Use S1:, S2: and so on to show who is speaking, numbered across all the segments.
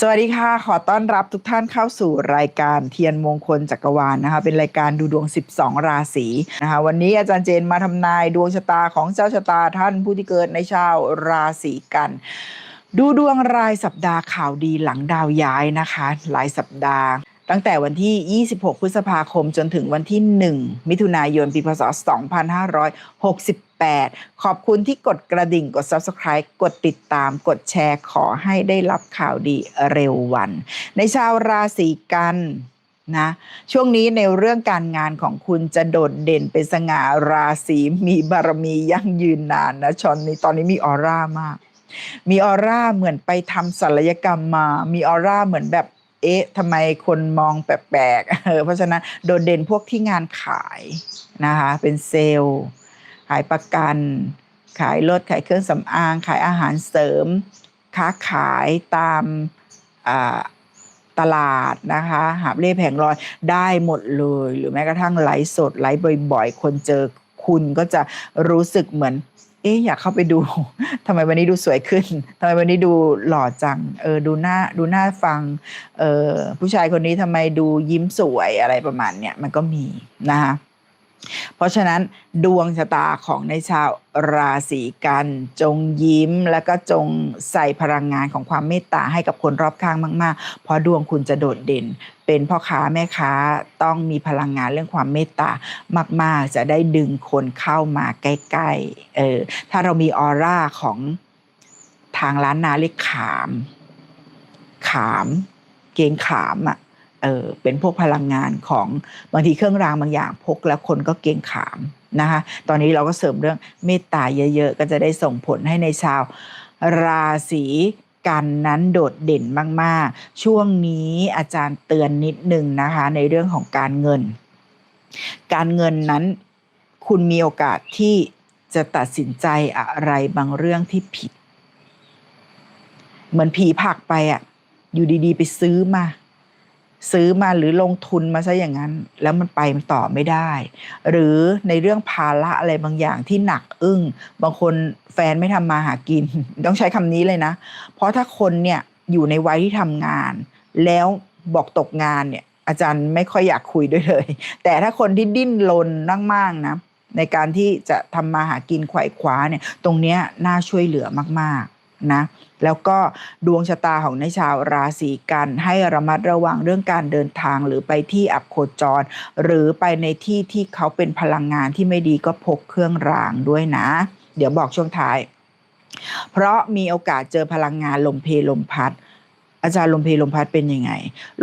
S1: สวัสดีค่ะ ขอต้อนรับทุกท่านเข้าสู่รายการเทียนมงคลจักรวาลนะคะ เป็นรายการดูดวง 12 ราศีนะคะ วันนี้อาจารย์เจนมาทำนายดวงชะตาของเจ้าชะตาท่านผู้ที่เกิดในชาวราศีกัน ดูดวงรายสัปดาห์ข่าวดีหลังดาวย้ายนะคะ หลายสัปดาห์ตั้งแต่วันที่ 26 พฤษภาคม จนถึงวันที่ 1 มิถุนายน ปี พศ 2568 ขอบคุณที่กดกระดิ่งกด Subscribe กดติดตามกดแชร์ขอให้ได้รับข่าวดีเร็ววัน ในชาวราศีกันนะช่วงนี้ในเรื่องการงานของคุณจะโดดเด่นเป็นสง่าราศีมีบารมียั่งยืนนานนะชอนนี้ตอนนี้มีออร่ามาก มีออร่าเหมือนไปทำศัลยกรรมมา มีออร่าเหมือนแบบเอ๊ะทำไมคนมองแปลกๆเออเพราะฉะนั้นโดดเด่นพวกที่งานขายนะคะเป็นเซลล์ ขายประกัน ขายรถขายเครื่องสำอาง ขายอาหารเสริม ค้าขายตามตลาดนะคะหาบเล่แผงลอยได้หมดเลย หรือแม้กระทั่งไลฟ์สดไลฟ์บ่อยๆ คนเจอคุณก็จะรู้สึกเหมือน เอ๊ะอยากเข้าไปดูทำไมวันนี้ดูสวยขึ้นทำไมวันนี้ดูหล่อจังเออดูหน้าดูหน้าฟังเออผู้ชายคนนี้ทำไมดูยิ้มสวยอะไรประมาณเนี้ยมันก็มีนะคะ เพราะฉะนั้นดวงชะตาของในชาวราศีกัน จงยิ้มแล้วก็จงใส่พลังงานของความเมตตาให้กับคนรอบข้างมากๆ เพราะดวงคุณจะโดดเด่น เป็นพ่อค้าแม่ค้าต้องมีพลังงานเรื่องความเมตตามาก ๆ จะได้ดึงคนเข้ามาใกล้ๆเออถ้าเรามีออร่าของทางร้านนาเรียกขาม ขาม เกงขามอะ เออเป็นพวกพลังงานของบางทีเครื่องรางบางอย่างพกแล้วคนก็เกรงขามนะคะตอนนี้เราก็เสริมเรื่องเมตตาเยอะๆ ก็จะได้ส่งผลให้ในชาวราศีกันนั้นโดดเด่นมากๆ ช่วงนี้อาจารย์เตือนนิดนึงนะคะในเรื่องของการเงิน การเงินนั้นคุณมีโอกาสที่จะตัดสินใจอะไรบางเรื่องที่ผิด เหมือนผีผักไปอะอยู่ดีๆ ไปซื้อมา ซื้อมาหรือลงทุนมาซะอย่างนั้น แล้วมันไปมันต่อไม่ได้ หรือในเรื่องภาระอะไรบางอย่างที่หนักอึ้ง บางคนแฟนไม่ทำมาหากิน ต้องใช้คำนี้เลยนะ เพราะถ้าคนเนี่ยอยู่ในวัยที่ทำงาน แล้วบอกตกงานเนี่ย อาจารย์ไม่ค่อยอยากคุยด้วยเลย แต่ถ้าคนที่ดิ้นรนมากๆนะในการที่จะทำมาหากินไขว่คว้าเนี่ย ตรงเนี้ยน่าช่วยเหลือมากๆ นะแล้วก็ดวงชะตาของในชาวราศีกันให้ระมัดระวังเรื่องการเดินทางหรือไปที่อับโคจร หรือไปในที่ที่เขาเป็นพลังงานที่ไม่ดีก็พกเครื่องรางด้วยนะ เดี๋ยวบอกช่วงท้าย เพราะมีโอกาสเจอพลังงานลมเพลลมพัด อาจารย์ลมเพลลมพัดเป็นยังไง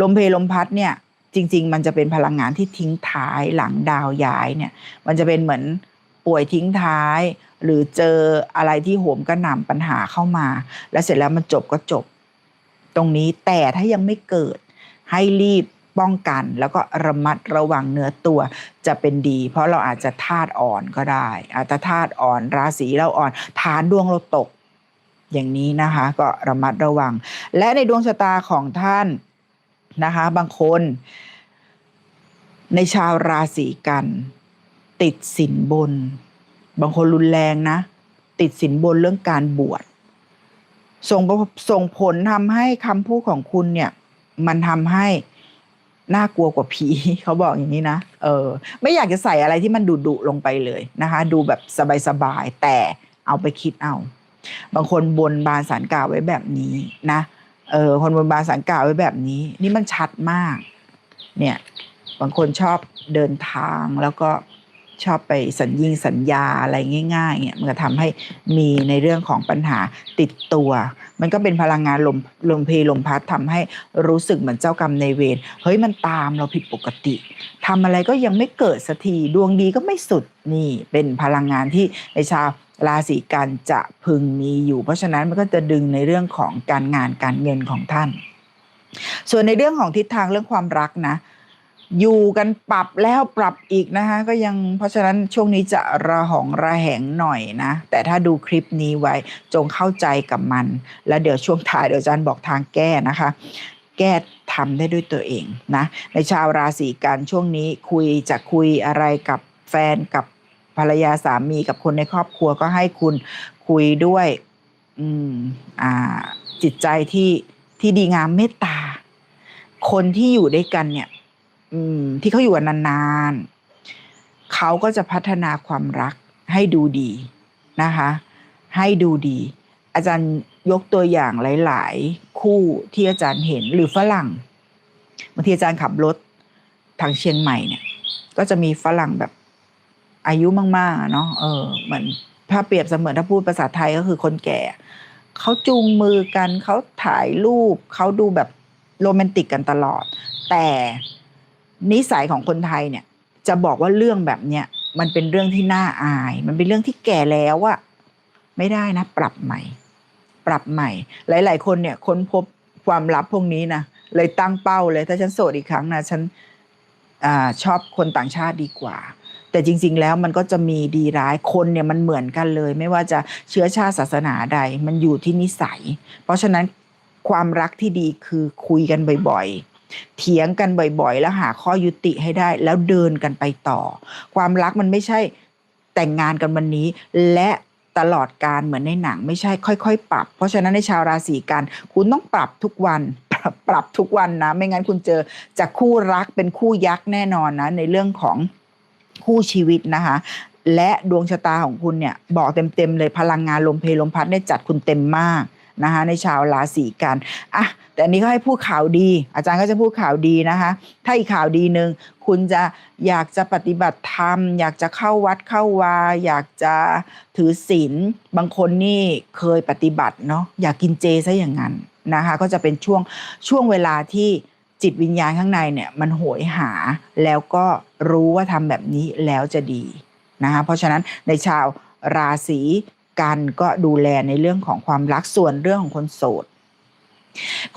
S1: ลมเพลลมพัดเนี่ยจริง ๆ มันจะเป็นพลังงานที่ทิ้งท้ายหลังดาวย้ายเนี่ย มันจะเป็นเหมือนป่วยทิ้งท้าย หรือเจออะไรที่โหมกระหน่ำปัญหาเข้ามา แล้วเสร็จแล้วมันจบก็จบ ตรงนี้แต่ถ้ายังไม่เกิด ให้รีบป้องกัน แล้วก็ระมัดระวังเนื้อตัวจะเป็นดี เพราะเราอาจจะธาตุอ่อนก็ได้ อาจจะธาตุอ่อน ราศีเราอ่อน ฐานดวงเราตก อย่างนี้นะคะ ก็ระมัดระวัง และในดวงชะตาของท่านนะคะ บางคน ในชาวราศีกัน ติดสินบน บางคนรุนแรงนะ ติดสินบนเรื่องการบวชส่งส่งผลทำให้คำพูดของคุณเนี่ย มันทำให้น่ากลัวกว่าผีเขาบอกอย่างนี้นะ เออ ไม่อยากจะใส่อะไรที่มันดุดุลงไปเลยนะคะ ดูแบบสบายๆแต่เอาไปคิดเอา บางคนบนบานสารกล่าวไว้แบบนี้นะ เออ คนบนบานสารกล่าวไว้แบบนี้ นี่มันชัดมาก เนี่ย บางคนชอบเดินทางแล้วก็ ชอบไปสัญญิงสัญญาอะไรง่ายๆเนี่ยมันก็ทำให้มีในเรื่องของปัญหาติดตัว มันก็เป็นพลังงานลมลมเพลลมพัดทำให้รู้สึกเหมือนเจ้ากรรมในเวรเฮ้ยมันตามเราผิดปกติทำอะไรก็ยังไม่เกิดสักทีดวงดีก็ไม่สุดนี่เป็นพลังงานที่ในชาวราศีกันจะพึงมีอยู่ เพราะฉะนั้นมันก็จะดึงในเรื่องของการงานการเงินของท่าน ส่วนในเรื่องของทิศทางเรื่องความรักนะ อยู่กันปรับแล้วปรับอีกนะคะ ก็ยังเพราะฉะนั้นช่วงนี้จะระหองระแหงหน่อยนะ แต่ถ้าดูคลิปนี้ไว้จงเข้าใจกับมัน แล้วเดี๋ยวช่วงท้ายเดี๋ยวอาจารย์บอกทางแก้นะคะ แก้ทำได้ด้วยตัวเองนะ ในชาวราศีกันช่วงนี้คุยจะคุยอะไรกับแฟนกับภรรยาสามีกับคนในครอบครัวก็ให้คุณคุยด้วย อืมอ่า จิตใจที่ที่ดีงามเมตตา คนที่อยู่ด้วยกันเนี่ย อืม ที่เขาอยู่กันนานๆเขาก็จะพัฒนาความรักให้ดูดีนะคะ ให้ดูดี อาจารย์ยกตัวอย่างหลาย ๆ คู่ที่อาจารย์เห็นหรือฝรั่งบางทีอาจารย์ขับรถทางเชียงใหม่เนี่ย ก็จะมีฝรั่งแบบอายุมากๆเนาะเออเหมือนถ้าเปรียบเสมือนถ้าพูดภาษาไทยก็คือคนแก่เขาจูงมือกันเขาถ่ายรูปเขาดูแบบโรแมนติกกันตลอด แต่ นิสัยของคนไทยเนี่ยจะบอกว่าเรื่องแบบเนี้ยมันเป็นเรื่องที่น่าอาย มันเป็นเรื่องที่แก่แล้วอะไม่ได้นะ ปรับใหม่ ปรับใหม่ หลาย ๆ คนเนี่ยค้นพบความลับพวกนี้นะเลยตั้งเป้าเลย ถ้าฉันโสดอีกครั้งนะฉันอชอบคนต่างชาติดีกว่า แต่จริง ๆ แล้วมันก็จะมีดีร้ายคนเนี่ยมันเหมือนกันเลย ไม่ว่าจะเชื้อชาติศาสนาใด มันอยู่ที่นิสัย เพราะฉะนั้นความรักที่ดีคือคุยกันบ่อย ๆ เถียงกันบ่อยๆ แล้วหาข้อยุติให้ได้ แล้วเดินกันไปต่อ ความรักมันไม่ใช่แต่งงานกันวันนี้ และตลอดการเหมือนในหนังไม่ใช่ค่อย ๆ ปรับ เพราะฉะนั้นในชาวราศีกัน คุณต้องปรับทุกวันปรับปรับทุกวันนะ ไม่งั้นคุณเจอจากคู่รักเป็นคู่ยักษ์แน่นอนนะ ในเรื่องของคู่ชีวิตนะคะ และดวงชะตาของคุณเนี่ย บอกเต็มๆเลยพลังงานลมเพลลมพัดเนี่ยจัดคุณเต็มมากนะคะในชาวราศีกันอะ แต่อันนี้ก็ให้พูดข่าวดี อาจารย์ก็จะพูดข่าวดีนะคะ ถ้าอีกข่าวดีหนึ่งคุณจะอยากจะปฏิบัติธรรม อยากจะเข้าวัดเข้าวา อยากจะถือศีลบางคนนี่เคยปฏิบัติเนาะอยากกินเจซะอย่างนั้นนะคะ ก็จะเป็นช่วงช่วงเวลาที่จิตวิญญาณข้างในเนี่ยมันโหยหาแล้วก็รู้ว่าทำแบบนี้แล้วจะดีนะคะเพราะฉะนั้นในชาวราศีกันก็ดูแลในเรื่องของความรักส่วนเรื่องของคนโสด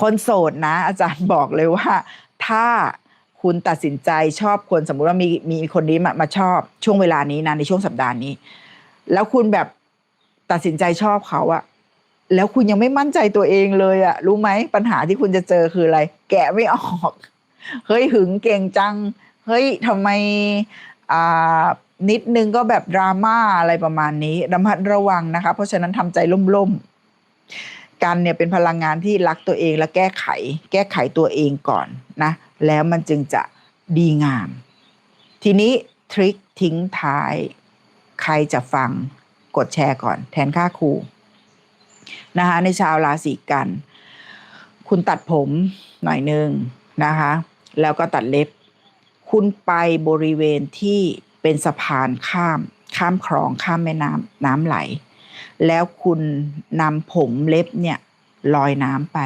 S1: คนโสดนะ อาจารย์บอกเลยว่า ถ้าคุณตัดสินใจชอบคนสมมุติว่ามีมีคนนี้มามาชอบช่วงเวลานี้นะในช่วงสัปดาห์นี้ แล้วคุณแบบตัดสินใจชอบเขาอะแล้วคุณยังไม่มั่นใจตัวเองเลยอะรู้ไหมปัญหาที่คุณจะเจอคืออะไร แกะไม่ออก เฮ้ยหึงเก่งจัง เฮ้ยทำไมอ่านิดนึงก็แบบดราม่าอะไรประมาณนี้ระมัดระวังนะคะ เพราะฉะนั้นทำใจล่มๆ กันเนี่ยเป็นพลังงานที่รักตัวเองและแก้ไข แก้ไขตัวเองก่อนนะ แล้วมันจึงจะดีงาม ทีนี้ทริคทิ้งท้าย ใครจะฟังกดแชร์ก่อน แทนค่าครูนะคะในชาวราศีกัน คุณตัดผมหน่อยหนึงนะคะ แล้วก็ตัดเล็บ คุณไปบริเวณที่เป็นสะพานข้าม ข้ามคลองข้ามแม่น้ำน้ำไหล แล้วคุณนำผมเล็บเนี่ยลอยน้ำไป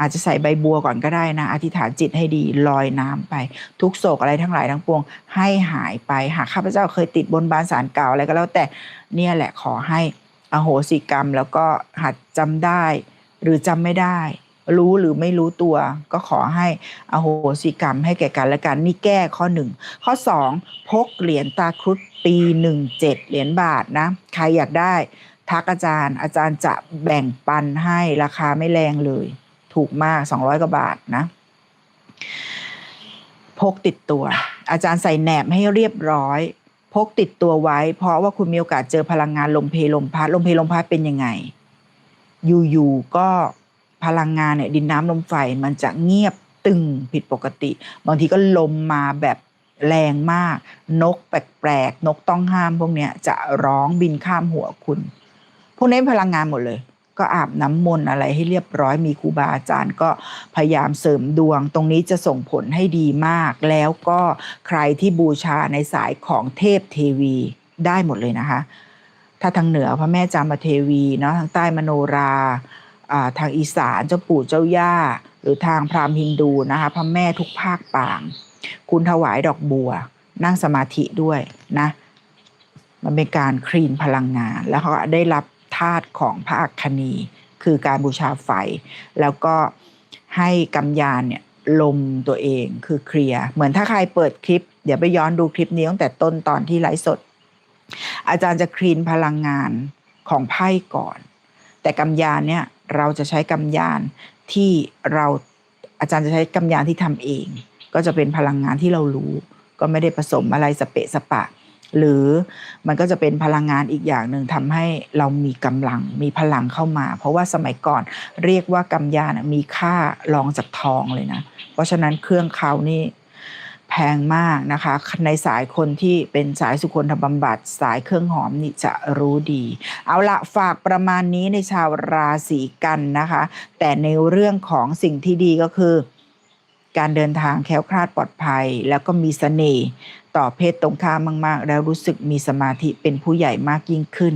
S1: อาจจะใส่ใบบัวก่อนก็ได้นะ อธิษฐานจิตให้ดีลอยน้ำไป ทุกโศกอะไรทั้งหลายทั้งปวง ให้หายไปหากข้าพเจ้าเคยติดบนบานสารเก่าอะไรก็แล้วแต่เนี่ยแหละขอให้อโหสิกรรม แล้วก็หัดจำได้ หรือจำไม่ได้ รู้หรือไม่รู้ตัว ก็ขอให้อโหสิกรรมให้แก่กันและกันนี่แก้ข้อหนึ่งข้อสองพกเหรียญตาครุฑปีหนึ่งเจ็ดเหรียญบาทนะ ใครอยากได้ ทักอาจารย์ อาจารย์จะแบ่งปันให้ราคาไม่แรงเลย ถูกมาก200กว่าบาทนะพกติดตัว อาจารย์ใส่แหนบให้เรียบร้อย พกติดตัวไว้ เพราะว่าคุณมีโอกาสเจอพลังงานลมเพลลมพัดลมเพลมพัดเป็นยังไง อยู่ๆก็พลังงานเนี่ยดินน้ำลมไฟมันจะเงียบตึงผิดปกติ บางทีก็ลมมาแบบแรงมาก นกแปลกๆนกต้องห้ามพวกเนี้ยจะร้องบินข้ามหัวคุณ พวกนี้พลังงานหมดเลย ก็อาบน้ำมนต์อะไรให้เรียบร้อยมีครูบาอาจารย์ก็พยายามเสริมดวง ตรงนี้จะส่งผลให้ดีมาก แล้วก็ใครที่บูชาในสายของเทพเทวีได้หมดเลยนะคะ ถ้าทางเหนือพระแม่จามเทวีเนาะทางใต้มโนราทางอีสานเจ้าปู่เจ้าย่า หรือทางพราหมณ์ฮินดูนะคะพระแม่ทุกภาคปาง คุณถวายดอกบัว นั่งสมาธิด้วยนะมันเป็นการคลีนพลังงาน แล้วเขาได้รับ ธาตุของพระอัคคณีคือการบูชาไฟ แล้วก็ให้กำยานเนี่ยลมตัวเองคือเคลียร์เหมือนถ้าใครเปิดคลิป เดี๋ยวไปย้อนดูคลิปนี้ตั้งแต่ต้นตอนที่ไลฟ์สด อาจารย์จะคลีนพลังงานของไพ่ก่อน แต่กำยานเนี่ยเราจะใช้กำยานที่เราอาจารย์จะใช้กำยานที่ทำเอง ก็จะเป็นพลังงานที่เรารู้ ก็ไม่ได้ผสมอะไรสเปะสปะ หรือมันก็จะเป็นพลังงานอีกอย่างหนึ่งทำให้เรามีกำลังมีพลังเข้ามา เพราะว่าสมัยก่อนเรียกว่ากำยานะมีค่ารองจากทองเลยนะ เพราะฉะนั้นเครื่องเขานี่แพงมากนะคะ ในสายคนที่เป็นสายสุคนธบำบัดสายเครื่องหอมนี่จะรู้ดี เอาละฝากประมาณนี้ในชาวราศีกันนะคะ แต่ในเรื่องของสิ่งที่ดีก็คือ การเดินทางแคล้วคลาดปลอดภัย แล้วก็มีเสน่ห์ต่อเพศตรงข้ามมาก ๆ แล้วรู้สึกมีสมาธิเป็นผู้ใหญ่มากยิ่งขึ้น